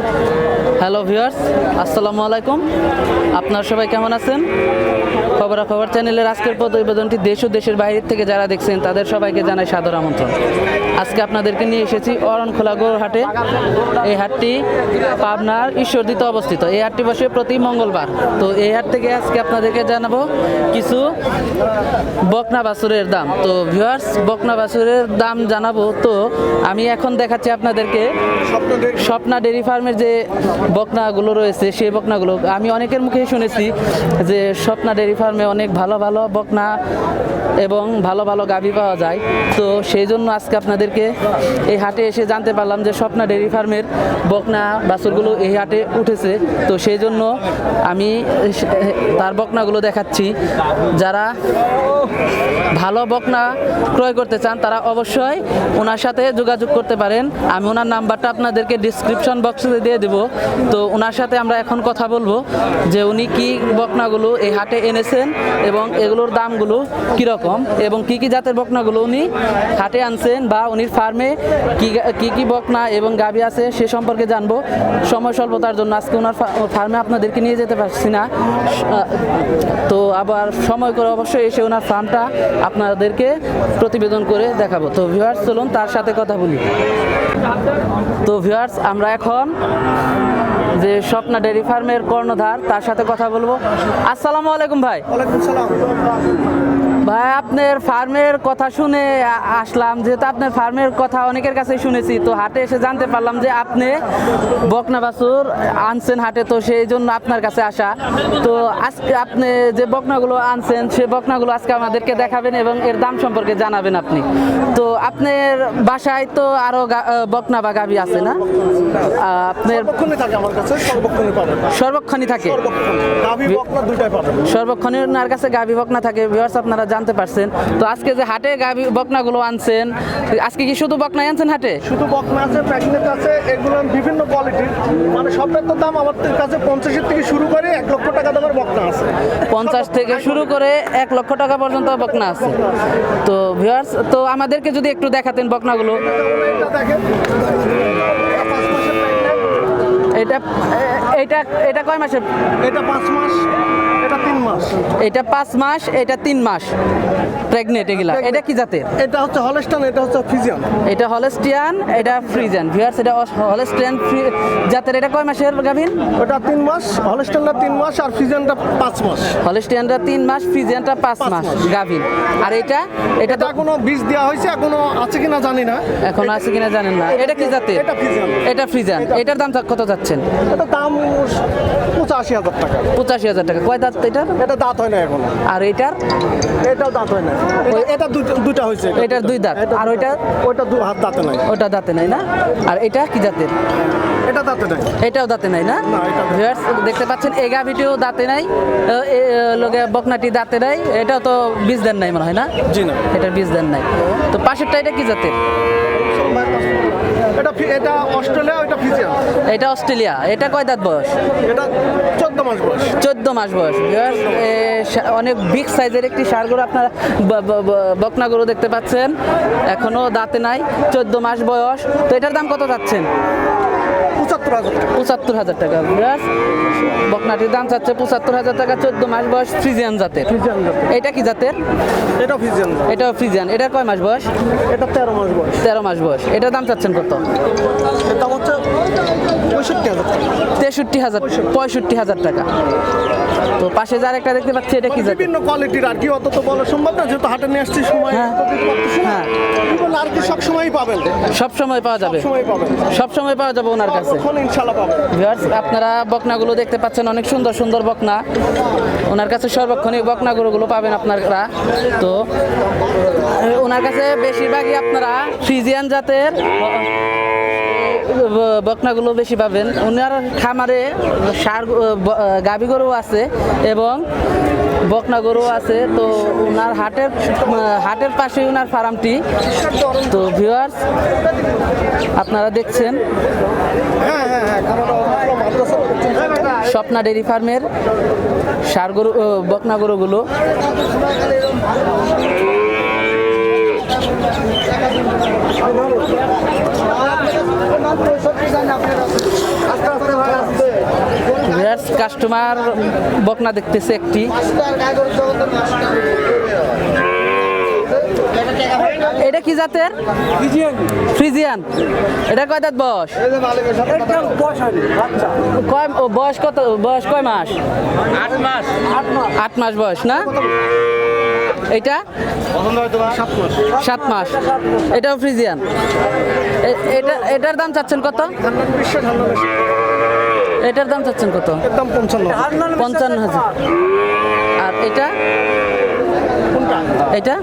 了。হ্যালো viewers আসসালামু আলাইকুম। আপনারা সবাই কেমন আছেন? খবরাখবর চ্যানেলের আজকের প্রতিবেদনটি দেশ ও দেশের বাইরে থেকে যারা দেখছেন তাদের সবাইকে জানাই সাদর আমন্ত্রণ। আজকে আপনাদেরকে নিয়ে এসেছি অরণখোলা গরুর হাটে এই হাটটি পাবনার ঈশ্বরদীতে অবস্থিত। এই হাটটি বসে প্রতি মঙ্গলবার। তো এই হাট থেকে আজকে আপনাদেরকে জানাব কিছু বকনা বাছুরের দাম। তো ভিউয়ার্স বকনা বাছুরের দাম জানাব। তো আমি এখন দেখাচ্ছি আপনাদেরকে স্বপ্না ডেরি ফার্মের যে বকনাগুলো রয়েছে, সেই বকনাগুলো আমি অনেকের মুখে শুনেছি যে স্বপ্না ডেরি ফার্মে অনেক ভালো ভালো বকনা এবং ভালো ভালো গাভী পাওয়া যায়। তো সেই জন্য আজকে আপনাদেরকে এই হাটে এসে জানতে পারলাম যে স্বপ্না ডেরি ফার্মের বকনা বাছুরগুলো এই হাটে উঠেছে। তো সেই জন্য আমি তার বকনাগুলো দেখাচ্ছি। যারা ভালো বকনা ক্রয় করতে চান, তারা অবশ্যই ওনার সাথে যোগাযোগ করতে পারেন। আমি ওনার নাম্বারটা আপনাদেরকে ডিসক্রিপশন বক্সে দিয়ে দেব। তো ওনার সাথে আমরা এখন কথা বলব যে উনি কি বকনাগুলো এই হাটে এনেছেন এবং এগুলোর দামগুলো কীরকম? এবং কি কি জাতের বকনাগুলো উনি হাটে আনছেন বা উনির ফার্মে কি কি বকনা এবং গাভী আছে সে সম্পর্কে জানব। সময় স্বল্পতার জন্য আজকে ওনার ফার্মে আপনাদেরকে নিয়ে যেতে পারছি না। তো আবার সময় করে অবশ্যই এসে ওনার ফার্মটা আপনাদেরকে প্রতিবেদন করে দেখাবো। তো ভিউয়ার্স চলুন তার সাথে কথা বলি। তো ভিউয়ার্স আমরা এখন যে স্বপ্না ডেয়ারি ফার্মের কর্ণধার, তার সাথে কথা বলব। আসসালামু আলাইকুম ভাই। ওয়ালাইকুম সালাম। ভাই আপনার ফার্মের কথা শুনে আসলাম। যেহেতু আপনার ফার্মের কথা অনেকের কাছে শুনেছি তো হাটে এসে জানতে পারলাম যে আপনি বকনা বাছুর আনছেন হাটে তো সেই জন্য আপনার কাছে আসা। তো আজকে আপনি যে বকনাগুলো আনছেন সে বকনাগুলো আজকে আমাদেরকে দেখাবেন এবং এর দাম সম্পর্কে জানাবেন আপনি। তো আপনার বাসায় তো আরও গা- আহ, বকনা বা গাভী আছে না? আপনার সর্বক্ষণই থাকে আমার কাছে সর্বক্ষণই গাভী বকনা ওনার কাছে থাকে। আপনারা জানতে পারছেন। তো আজকে যে হাটে গাভী বকনাগুলো আনছেন আজকে কি শুধু বকনাই আনছেন হাটে? শুধু বকনা আছে প্যাকেট আছে এগুলো বিভিন্ন কোয়ালিটির মানে সবের তো দাম আমাদের কাছে পঞ্চাশের থেকে শুরু করে এক লক্ষ টাকা দামের বকনা আছে। পঞ্চাশ থেকে শুরু করে এক লক্ষ টাকা পর্যন্ত বকনা আছে। তো ভিউয়ার্স তো আমাদেরকে যদি একটু দেখাতেন বকনাগুলো। দেখেন। এটা এটা এটা কয় মাসে? এটা পাঁচ মাস এটা তিন মাস। এটা পাঁচ মাস এটা তিন মাস। প্রেগনেন্ট এগুলা। এটা কি জাতের? এটা হচ্ছে হলস্টান এটা হচ্ছে ফিজিয়ান এটা হলেস্টিয়ান এটা ফ্রিজেন ভিউয়ার্স এটা হলেস্টিয়ান জাতের এটা কয় মাসের গাভীর ওটা তিন মাস হলস্টানটা তিন মাস আর ফিজিয়ানটা পাঁচ মাস। হলিস্টিয়ানটা তিন মাস ফ্রিজিয়ানটা পাঁচ মাস। গাভীর আর এটা? এটা তো এটা এখনও বীজ দেওয়া হয়েছে এখনও আছে কিনা জানি না। এখন আছে কিনা জানেন না। এটা কি জাতের? এটা ফিজিয়ান এটা ফ্রিজান এটা- এটার দাম কত যাচ্ছেন? এটা দাম পঁচাশি হাজার টাকা। পঁচাশি হাজার টাকা। কয় দাঁত এটার? এটা দাঁত হয় না এখনও। আর এটার? এটাও দাঁত হয় না। এটা- দুটো- হয়েছে। এটার দুই দাঁত। আর ওইটা? ওইটা দু হাত দাঁতে নাই। ওটা দাঁতে নাই না? আর এটা কি জাতের এটা দাঁতে নাই। এটাও দাঁতে নাই না? ভিউয়ার্স দেখতে পাচ্ছেন এই গাভিটিও দাঁতে নাই। এ, বকনাটি দাঁতে নাই। এটাও তো বীজ দেন নাই মনে হয় না? জি না। এটার বীজ দেন নাই। তো পাশেরটা এটা কি জাতের? এটা এটা অস্ট্রেলিয়া এটা ফিজিয়ান এটা অস্ট্রেলিয়া। এটা কয় দাঁত বয়স? এটা চোদ্দ মাস বয়স। চোদ্দ মাস বয়স। এ, অনেক বিগ সাইজের একটি সার গরু আপনারা বকনা গরু দেখতে পাচ্ছেন। এখনও দাঁতে নাই চোদ্দ মাস বয়স। তো এটার দাম কত যাচ্ছেন? পঁচাত্তর হাজার টাকা। Viewers, বকনাটির দাম চাচ্ছে পঁচাত্তর হাজার টাকা চোদ্দ মাস বয়স ফ্রিজিয়ান জাতের। এটা কি জাতের? এটা ফ্রিজিয়ান এটা ফ্রিজিয়ান। এটা কয় মাস বয়স? এটা তেরো মাস বয়স। তেরো মাস বয়স। এটা দাম চাচ্ছেন কত? দাম হচ্ছে পঁয়ষট্টি হাজার টাকা। তেষট্টি হাজার পঁয়ষট্টি হাজার টাকা। তো পাশে যার একটা দেখতে পাচ্ছি এটা কি বিভিন্ন কোয়ালিটির আর কি অত তো বলা সম্ভব না যেহেতু হাটে নিয়ে আসছি সময় হ্যাঁ। হ্যাঁ। আর কি সব সময়ই পাবেন। সব সময় পাওয়া যাবে। সময় সব সময় পাওয়া যাবে ওনার কাছে। আপনারা বকনাগুলো দেখতে পাচ্ছেন অনেক সুন্দর সুন্দর বকনা। ওনার কাছে সর্বক্ষণিক বকনা গরুগুলো পাবেন আপনারা। তো ওনার কাছে বেশিরভাগই আপনারা ফ্রিজিয়ান জাতের বকনাগুলো বেশি পাবেন। ওনার খামারে সার গাভী গরু আছে এবং বকনা গরু আছে। তো ওনার হাটের হাটের পাশে ওনার ফার্মটি। তো ভিউয়ার্স, আপনারা দেখছেন। স্বপ্না ডেরি ফার্মের সার গরু বকনা গরুগুলো। কাস্টমার বকনা দেখতেছে একটি। এটা কি জাতের? ফ্রিজিয়ান। এটা কয় দাঁত বয়স? কয় বয়স কত বয়স কয় মাস? আট মাস। আট মাস বয়স না? এটা? সাত মাস। এটাও ফ্রিজিয়ান। এটা এটার দাম চাচ্ছেন কত? বিশ্বে এটার দাম চাচ্ছেন কত? পঞ্চান্ন হাজার। আর এটা? এটা?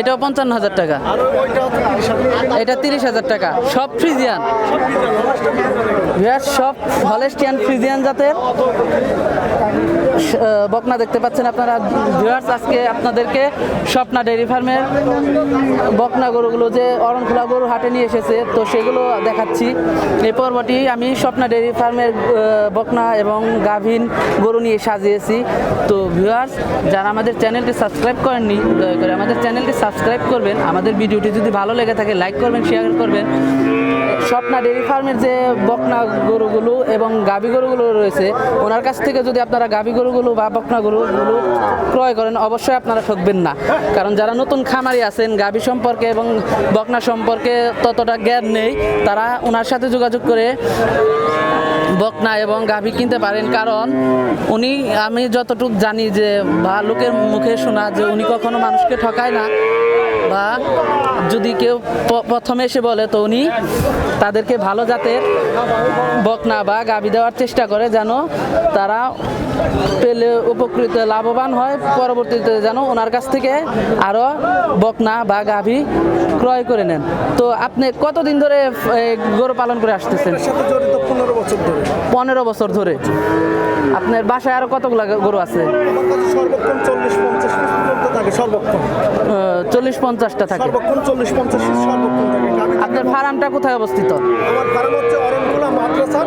এটাও পঞ্চান্ন হাজার টাকা। এটা তিরিশ হাজার টাকা। সব ফ্রিজিয়ান। সব হলেস্টিয়ান ফ্রিজিয়ান জাতের। বকনা দেখতে পাচ্ছেন আপনারা। ভিউয়ার্স আজকে আপনাদেরকে স্বপ্না ডেয়ারি ফার্মের বকনা গরুগুলো যে অরণখোলা গরু হাটে নিয়ে এসেছে, তো সেগুলো দেখাচ্ছি। এই পর্বটি আমি স্বপ্না ডেয়ারি ফার্মের বকনা এবং গাভিন গরু নিয়ে সাজিয়েছি। তো ভিউয়ার্স যারা আমাদের চ্যানেলটি সাবস্ক্রাইব করেননি, দয়া করে আমাদের চ্যানেলটি সাবস্ক্রাইব করবেন। আমাদের ভিডিওটি যদি ভালো লেগে থাকে, লাইক করবেন শেয়ার করবেন। স্বপ্না ডেয়ারি ফার্মের যে বকনা গরুগুলো এবং গাভী গরুগুলো রয়েছে, ওনার কাছ থেকে যদি আপনারা গাভী গরুগুলো বা বকনা গরুগুলো ক্রয় করেন, অবশ্যই আপনারা ঠকবেন না। কারণ যারা নতুন খামারি আছেন, গাভী সম্পর্কে এবং বকনা সম্পর্কে ততটা জ্ঞান নেই, তারা ওনার সাথে যোগাযোগ করে বকনা এবং গাভী কিনতে পারেন, কারণ উনি, আমি যতটুকু জানি যে বা লোকের মুখে শোনা যে উনি কখনো মানুষকে ঠকায় না, বা যদি কেউ প্রথমে এসে বলে, তো উনি তাদেরকে ভালো জাতের বকনা বা গাভী দেওয়ার চেষ্টা করে যেন তারা পেলে উপকৃত লাভবান হয়। পরবর্তীতে যেন ওনার কাছ থেকে আরও বকনা বা গাভী ক্রয় করে নেন। তো আপনি কতদিন ধরে গরু পালন করে আসতেছেন? পনেরো বছর ধরে। পনেরো বছর ধরে। আপনার বাসায় আরও কতগুলো গরু আছে? সর্বক্ষণ চল্লিশ পঞ্চাশটা থাকে। সর্বক্ষণ চল্লিশ পঞ্চাশ আপনার ফার্মটা কোথায় অবস্থিত? আমার ফার্ম হচ্ছে অরণখোলা মাদ্রাসার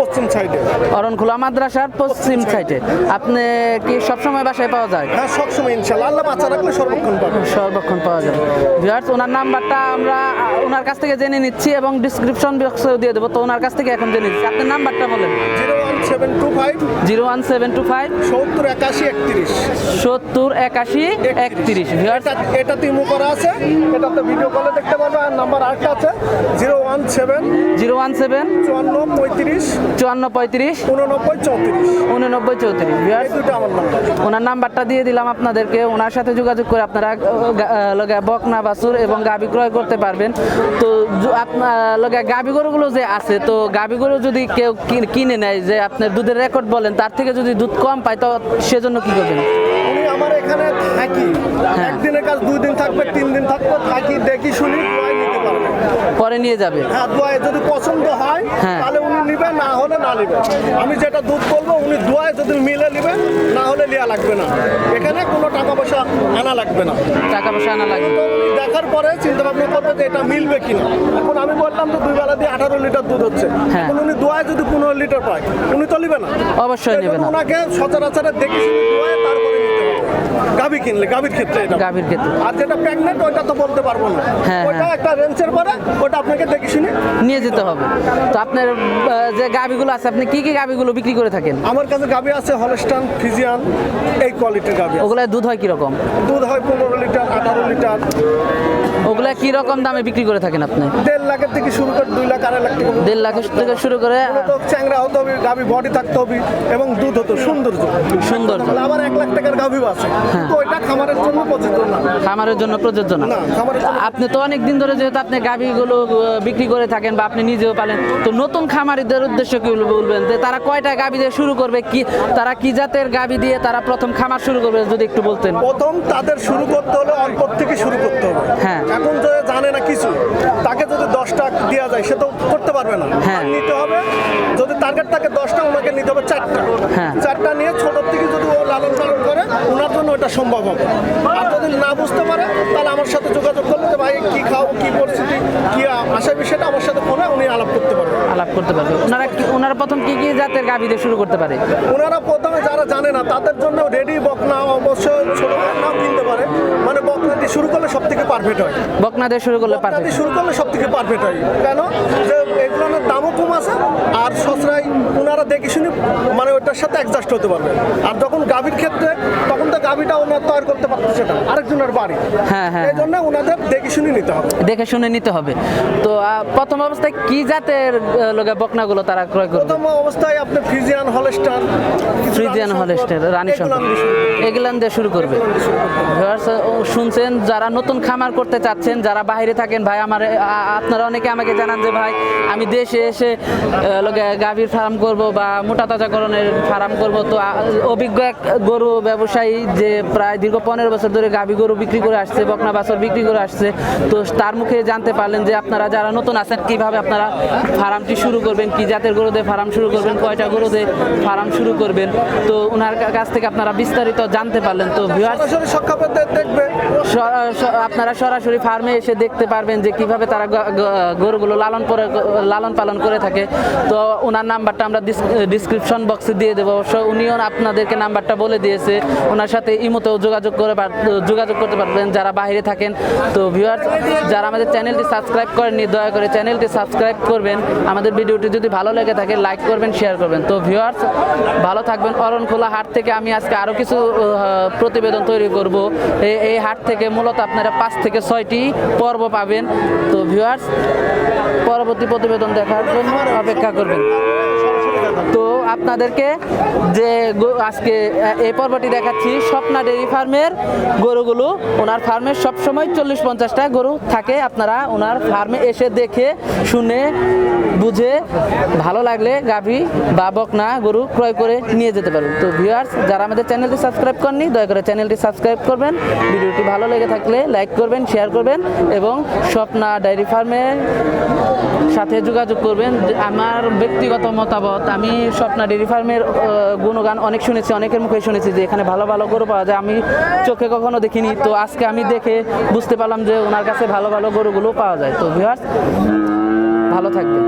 পশ্চিম সাইডে। অরণখোলা মাদ্রাসার পশ্চিম সাইডে। আপনি কি সবসময় বাসায় পাওয়া যায়? হ্যাঁ সবসময় আল্লাহ বাঁচা রাখলে সর্বক্ষণ সর্বক্ষণ পাওয়া যাবে। ভিউয়ার্স ওনার নাম্বারটা আমরা ওনার কাছ থেকে জেনে নিচ্ছি এবং ডিসক্রিপশন বক্সেও দিয়ে দেবো। তো ওনার কাছ থেকে এখন জেনে নিচ্ছি। আপনার নাম্বারটা বলেন। Zero seven two five zero one seven two five সত্তর একাশি একত্রিশ। সত্তর একাশি একত্রিশ। ভিউয়ার্স এটা এটা তিমু করা আছে। এটাতে ভিডিও কলে দেখতে পারবে। আর নাম্বার আরেকটা আছে। Zero one seven zero one seven চুয়ান্ন পঁয়ত্রিশ চুয়ান্ন পঁয়ত্রিশ উননব্বই চৌত্রিশ। উননব্বই চৌত্রিশ। ওনার নাম্বারটা দিয়ে দিলাম আপনাদেরকে। ওনার সাথে যোগাযোগ করে আপনারা লগে বকনা বাছুর এবং গাবি ক্রয় করতে পারবেন। তো আপনার লগে গাবি গরুগুলো যে আছে তো গাবি গরু যদি কেউ কিনে নেয় যে আপনার দুধের রেকর্ড বলেন তার থেকে যদি দুধ কম পায় তো সেজন্য কি করবেন? আমার এখানে থাকি। হ্যাঁ। একদিনের কাজ দুই দিন থাকবে তিন দিন থাকবে থাকি দেখি শুনি পরে নিয়ে যাবে? হ্যাঁ দোয়ায় যদি পছন্দ হয় হ্যাঁ। তাহলে উনি নিবে না হলে না নিবে। আমি যেটা দুধ বলব উনি দোয়ায় যদি মিলে নিবে না হলে লিয়া লাগবে না। এখানে কোনো টাকা পয়সা আনা লাগবে না। টাকা পয়সা আনা লাগবে। উনি দেখার পরে চিন্তা ভাবনা করবে যে এটা মিলবে কিনা। এখন আমি বললাম তো দুই বেলা দিয়ে আঠারো লিটার দুধ হচ্ছে। হ্যাঁ। এখন উনি দোয়ায় যদি পনেরো লিটার পায় উনি তো নিবে না। অবশ্যই নেবে না। ওনাকে সচরাচরে দেখে শুনে দোয়ায় তারপরে নিতে হবে। গাভি কিনলে গাভির ক্ষেত্রে এটা। গাভীর ক্ষেত্রে। আর যেটা প্রেগনেন্ট ওইটা তো বলতে পারব না। হ্যাঁ, ওইটা হ্যাঁ। একটা রেঞ্জের পরে ওটা আপনাকে দেখে শুনে নিয়ে যেতে হবে। তো আপনার আহ, যে গাবিগুলো আছে আপনি কি কি গাবিগুলো বিক্রি করে থাকেন? আমার কাছে গাভি আছে হলস্টান ফিজিয়ান এই কোয়ালিটির গাভি আছে। ওগুলা দুধ হয় কীরকম দুধ হয় পনেরো লিটার আঠারো লিটার। ওগুলা কি রকম দামে বিক্রি করে থাকেন আপনি? দেড় লাখের থেকে শুরু করে দুই লাখ আড়াই লাখ দেড় লাখ থেকে শুরু করে তো চ্যাংরা হতে হবে গাভি বডি থাকতে হবে এবং দুধ হতো সৌন্দর্য। সৌন্দর্য। আবার এক লাখ টাকার গাভিও আছে। ওইটা খামারের জন্য প্রযোজ্য না খামারের জন্য প্রযোজ্য না না, খামারের জন্য- আপনি তো অনেক দিন ধরে যেহেতু আপনি গাভিগুলো বিক্রি করে থাকেন বা আপনি নিজেও পালেন তো নতুন খামারিদের উদ্দেশ্য কি বলবেন যে তারা কয়টা গাভি দিয়ে শুরু করবে কি তারা কি জাতের গাভি দিয়ে তারা প্রথম খামার শুরু করবে যদি একটু বলতেন প্রথম তাদের শুরু করতে হলে অল্প থেকে শুরু করতে হবে হ্যাঁ। এখন তো জানে না কিছু তাকে যদি দশটা দেওয়া যায় সে তো করতে পারবে না হ্যাঁ। নিতে হবে যদি টার্গেট থাকে দশটা ওনাকে নিতে হবে চারটা হ্যাঁ। চারটা নিয়ে ছোট থেকে যদি ও লালন পালন করে ওনার জন্য ওটা সম্ভব হবে। আর যদি না বুঝতে পারে তাহলে আমার সাথে যোগাযোগ করলে যে ভাই কি খাও কি পরিস্থিতি কি আশা বিষয়টা আমার সাথে ফোনে উনি আলাপ করতে পারবেন আলাপ করতে পারবে। ওনারা কি- ওনারা প্রথম কি কি জাতের গাভি দিয়ে শুরু করতে পারে? ওনারা প্রথমে যারা জানে না তাদের জন্য রেডি বকনা অবশ্যই ছোট নাও কিনতে পারে। মানে বকনা দিয়ে শুরু করলে সব থেকে পারফেক্ট হয়। বকনা দিয়ে শুরু করলে পারবে দিয়ে শুরু করলে সব থেকে পারফেক্ট হয়। কেন? যে এগুলোর দামও ওরকম আছে আর সসরাই ওনারা দেখে শুনে মানে ওইটার সাথে অ্যাডজাস্ট হতে পারবে। আর যখন গাভীর ক্ষেত্রে তখন তো গাভীটা ওনার তৈরি করতে পারতেছে না। আরেকজনের বাড়ি। হ্যাঁ, হ্যাঁ। এই জন্য ওনাদের দেখে শুনে নিতে হবে। দেখে শুনে নিতে হবে। তো প্রথম অবস্থায় কি জাতের লোকে বকনাগুলো তারা ক্রয় করবে? প্রথম অবস্থায় আপনি Friesian Holstein Friesian Holstein Rani Shankar এগুলান দিয়ে শুরু করবে। শুনছেন যারা নতুন খামার করতে চাচ্ছেন যারা বাইরে থাকেন ভাই আমার আপনারা অনেকে আমাকে জানান যে ভাই আমি দেশে এসে লোকে গাভীর ফার্ম করব বা মোটা তাজাকরণের ফার্ম করব। তো অভিজ্ঞ এক গরু ব্যবসায়ী যে প্রায় দীর্ঘ পনেরো বছর ধরে গাভী গরু বিক্রি করে আসছে বকনা বাছর বিক্রি করে আসছে তো তার মুখে জানতে পারলেন যে আপনারা যারা নতুন আছেন কীভাবে আপনারা ফার্মটি শুরু করবেন কি জাতের গরু দিয়ে ফার্ম শুরু করবেন কয়টা গরু দিয়ে ফার্ম শুরু করবেন তো ওনার কাছ থেকে আপনারা বিস্তারিত জানতে পারলেন। তো আপনারা সরাসরি ফার্মে এসে দেখতে পারবেন যে কীভাবে তারা গরুগুলো লালন লালন পালন করে থাকে। তো ওনার নাম্বারটা আমরা ডিসক্রিপশন বক্সে দিয়ে দেবো। অবশ্য উনিও আপনাদেরকে নাম্বারটা বলে দিয়েছে। ওনার সাথে ইমোতেও যোগাযোগ করে যোগাযোগ করতে পারবেন। যারা বাইরে থাকেন, তো ভিউয়ার্স যারা আমাদের চ্যানেলটি সাবস্ক্রাইব করেননি, দয়া করে চ্যানেলটি সাবস্ক্রাইব করবেন। আমাদের ভিডিওটি যদি ভালো লেগে থাকে লাইক করবেন শেয়ার করবেন। তো ভিউয়ার্স ভালো থাকবেন। অরণখোলা হাট থেকে আমি আজকে আরও কিছু প্রতিবেদন তৈরি করব। এই এই হাট থেকে মূলত আপনারা পাঁচ থেকে ছয়টি পর্ব পাবেন। তো ভিউয়ার্স পরবর্তী প্রতিবেদন দেখার জন্য অপেক্ষা করবেন। তো আপনাদেরকে যে আজকে এই পর্বটি দেখাচ্ছি, স্বপ্না ডেইরি ফার্মের গরুগুলো। ওনার ফার্মে সবসময় চল্লিশ পঞ্চাশটা গরু থাকে। আপনারা ওনার ফার্মে এসে দেখে, শুনে, বুঝে, ভালো লাগলে গাভী বা বকনা গরু ক্রয় করে নিয়ে যেতে পারবেন তো ভিউয়ার্স যারা আমাদের চ্যানেলটি সাবস্ক্রাইব করেননি, দয়া করে চ্যানেলটি সাবস্ক্রাইব করবেন। ভিডিওটি ভালো লেগে থাকলে লাইক করবেন, শেয়ার করবেন এবং স্বপ্না ডায়েরি ফার্মের সাথে যোগাযোগ করবেন। আমার ব্যক্তিগত মতামত, আমি স্বপ্না ডেরি ফার্মের গুণগান অনেক শুনেছি, অনেকের মুখে শুনেছি যে এখানে ভালো ভালো গরু পাওয়া যায়। আমি চোখে কখনো দেখিনি, তো আজকে আমি দেখে বুঝতে পারলাম যে ওনার কাছে ভালো ভালো গরুগুলো পাওয়া যায়। তো ভিউয়ার্স ভালো থাকবেন।